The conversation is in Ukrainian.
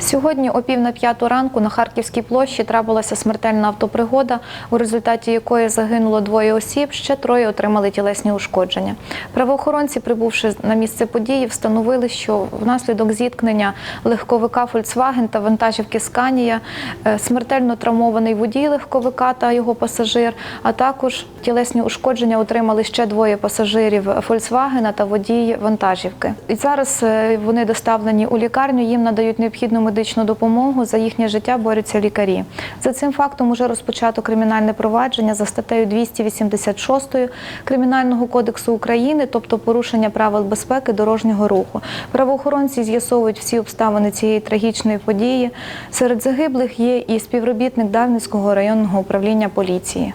Сьогодні о пів на п'яту ранку на Харківській площі трапилася смертельна автопригода, у результаті якої загинуло двоє осіб, ще троє отримали тілесні ушкодження. Правоохоронці, прибувши на місце події, встановили, що внаслідок зіткнення легковика Volkswagen та вантажівки Сканія е, смертельно травмований водій легковика та його пасажир, а також тілесні ушкодження отримали ще двоє пасажирів Volkswagen та водій вантажівки. І зараз е, вони доставлені у лікарню, їм надають необхідну медичну допомогу. За їхнє життя борються лікарі. За цим фактом уже розпочато кримінальне провадження за статтею 286 Кримінального кодексу України, тобто порушення правил безпеки дорожнього руху. Правоохоронці з'ясовують всі обставини цієї трагічної події. Серед загиблих є і співробітник Дарницького районного управління поліції.